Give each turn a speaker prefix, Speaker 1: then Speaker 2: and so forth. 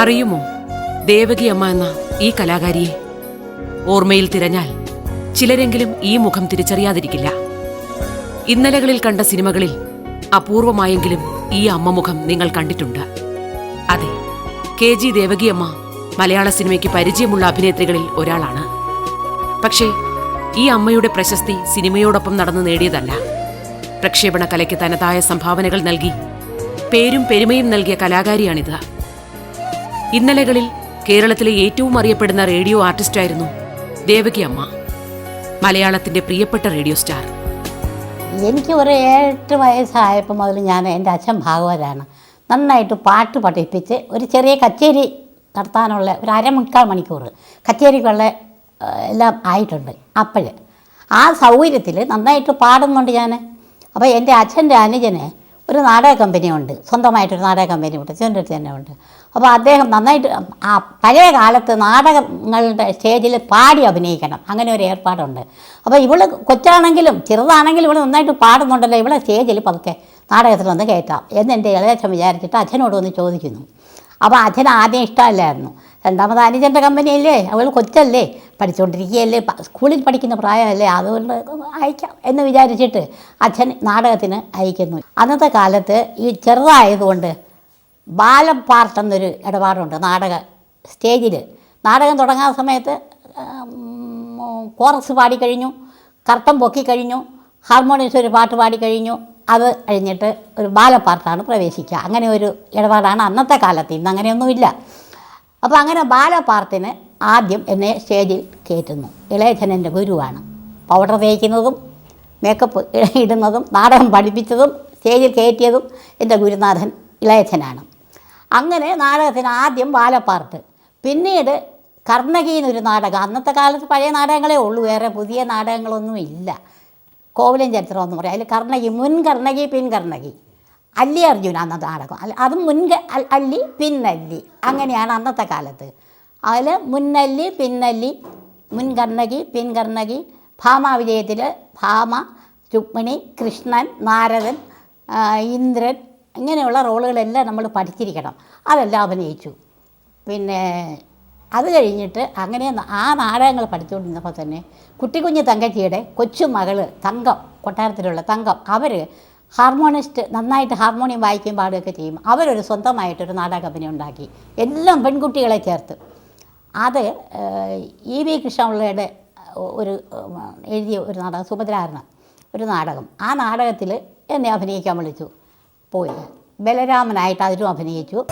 Speaker 1: അറിയുമോ? ദേവകി അമ്മ എന്ന ഈ കലാകാരിയെ? ഓർമ്മയിൽ തിരഞ്ഞാൽ ചിലരെങ്കിലും ഈ മുഖം തിരിച്ചറിയാതിരിക്കില്ല. ഇന്നലകളിൽ കണ്ട സിനിമകളിൽ അപൂർവമായെങ്കിലും ഈ അമ്മ മുഖം നിങ്ങൾ കണ്ടിട്ടുണ്ട്. അതെ കെ ജി ദേവകിയമ്മ മലയാള സിനിമയ്ക്ക് പരിചയമുള്ള അഭിനേത്രികളിൽ ഒരാളാണ്. പക്ഷേ ഈ അമ്മയുടെ പ്രശസ്തി സിനിമയോടൊപ്പം നടന്നു നേടിയതല്ല. പ്രക്ഷേപണ കലയ്ക്ക് തനതായ സംഭാവനകൾ നൽകി പേരും പെരുമയും നൽകിയ കലാകാരിയാണിത്. ഇന്നലകളിൽ കേരളത്തിലെ ഏറ്റവും അറിയപ്പെടുന്ന റേഡിയോ ആർട്ടിസ്റ്റായിരുന്നു ദേവകി അമ്മ മലയാളത്തിന്റെ പ്രിയപ്പെട്ട റേഡിയോ സ്റ്റാർ.
Speaker 2: എനിക്ക് ഒരു എട്ട് വയസ്സായപ്പോൾ മുതൽ ഞാൻ എന്റെ അച്ഛൻ ഭാഗവതാണ് നന്നായിട്ട് പാട്ട് പഠിപ്പിച്ച് ഒരു ചെറിയ കച്ചേരി നടത്താനുള്ള ഒരു അരമുക്കാൽ മണിക്കൂർ കച്ചേരിക്കുള്ള എല്ലാം ആയിട്ടുണ്ട് അപ്പോൾ ആ സൗകര്യത്തിൽ നന്നായിട്ട് പാടുന്നുണ്ട് ഞാൻ. അപ്പോൾ എന്റെ അച്ഛന്റെ അനുജന് ഒരു നാടക കമ്പനിയുണ്ട്. സ്വന്തമായിട്ടൊരു നാടക കമ്പനി ഉണ്ട് തിരുവനന്തപുരത്ത് തന്നെ ഉണ്ട്. അപ്പോൾ അദ്ദേഹം നന്നായിട്ട് ആ പഴയ കാലത്ത് നാടകങ്ങളുടെ സ്റ്റേജിൽ പാടി അഭിനയിക്കണം. അങ്ങനെ ഒരു ഏർപ്പാടുണ്ട്. അപ്പോൾ ഇവൾ കൊച്ചാണെങ്കിലും ചെറുതാണെങ്കിലും ഇവൾ നന്നായിട്ട് പാടുന്നുണ്ടല്ലോ. ഇവളെ സ്റ്റേജിൽ പതുക്കെ നാടകത്തിൽ വന്ന് കയറ്റാം എന്ന് എന്റെ ഇളയച്ഛൻ വിചാരിച്ചിട്ട് അച്ഛനോട് വന്ന് ചോദിക്കുന്നു. അപ്പോൾ അച്ഛൻ ആദ്യം ഇഷ്ടമല്ലായിരുന്നു. രണ്ടാമത് അനുജന്റെ കമ്പനിയല്ലേ? അവൾ കൊച്ചല്ലേ? പഠിച്ചുകൊണ്ടിരിക്കുകയല്ലേ സ്കൂളിൽ പഠിക്കുന്ന പ്രായമല്ലേ? അതുകൊണ്ട് അയക്കാം എന്ന് വിചാരിച്ചിട്ട് അച്ഛൻ നാടകത്തിന് അയക്കുന്നു. അന്നത്തെ കാലത്ത് ഈ ചെറുതായതുകൊണ്ട് ബാലം പാർട്ട് എന്നൊരു ഇടപാടുണ്ട് നാടക സ്റ്റേജിൽ നാടകം തുടങ്ങാത്ത സമയത്ത് കോറസ് പാടിക്കഴിഞ്ഞു കർത്തം പൊക്കിക്കഴിഞ്ഞു ഹാർമോണിയസ് ഒരു പാട്ട് പാടിക്കഴിഞ്ഞു അത് കഴിഞ്ഞിട്ട് ഒരു ബാലപ്പാർട്ടാണ് പ്രവേശിക്കുക. അങ്ങനെ ഒരു ഇടപാടാണ് അന്നത്തെ കാലത്ത്. ഇന്ന് അങ്ങനെയൊന്നുമില്ല. അപ്പോൾ അങ്ങനെ ബാലപ്പാർട്ടിന് ആദ്യം എന്നെ സ്റ്റേജിൽ കയറ്റുന്നു. ഇളയധനന്റെ ഗുരുവാണ്. പൗഡർ തേക്കുന്നതും മേക്കപ്പ് ഇടുന്നതും നാടകം പഠിപ്പിച്ചതും സ്റ്റേജിൽ കയറ്റിയതും എന്റെ ഗുരുനാഥൻ ഇളയച്ചനാണ് അങ്ങനെ നാടകത്തിന് ആദ്യം ബാലപ്പാർട്ട് പിന്നീട് കർണകീന്നൊരു നാടകം. അന്നത്തെ കാലത്ത് പഴയ നാടകങ്ങളേ ഉള്ളൂ. വേറെ പുതിയ നാടകങ്ങളൊന്നും ഇല്ല. ചരിത്രം എന്ന് പറയും. അതിൽ കർണകി മുൻ കർണകി പിൻ കർണകി. അല്ലി അർജുന അന്നത്തെ നാടകം. അല്ല അതും മുൻ അല്ലി പിന്നല്ലി അങ്ങനെയാണ് അന്നത്തെ കാലത്ത്. അതിൽ മുന്നല്ലി പിന്നല്ലി മുൻകർണകി പിൻകർണകി ഭാമാവിജയത്തിൽ ഭാമ രുക്മിണി കൃഷ്ണൻ നാരദൻ ഇന്ദ്രൻ ഇങ്ങനെയുള്ള റോളുകളെല്ലാം നമ്മൾ പഠിച്ചിരിക്കണം. അതെല്ലാം അഭിനയിച്ചു. പിന്നെ അത് കഴിഞ്ഞിട്ട് അങ്ങനെ ആ നാടകങ്ങൾ പഠിച്ചുകൊണ്ടിരുന്നപ്പോൾ തന്നെ കുട്ടിക്കുഞ്ഞ് തങ്കച്ചിയുടെ കൊച്ചുമകൾ തങ്കം കൊട്ടാരത്തിലുള്ള തങ്കം അവർ ഹാർമോണിസ്റ്റ് നന്നായിട്ട് ഹാർമോണിയം വായിക്കുകയും പാടുകയൊക്കെ ചെയ്യും. അവരൊരു സ്വന്തമായിട്ടൊരു നാടക ഉണ്ടാക്കി. എല്ലാം പെൺകുട്ടികളെ ചേർത്ത്. അത് ഇ വി കൃഷ്ണപിള്ളയുടെ ഒരു എഴുതിയ ഒരു നാടകം സുഭദ്രാഹരണം ഒരു നാടകം. ആ നാടകത്തിൽ എന്നെ അഭിനയിക്കാൻ വിളിച്ചു. പോയി. ബലരാമനായിട്ട് അതിലും അഭിനയിച്ചു.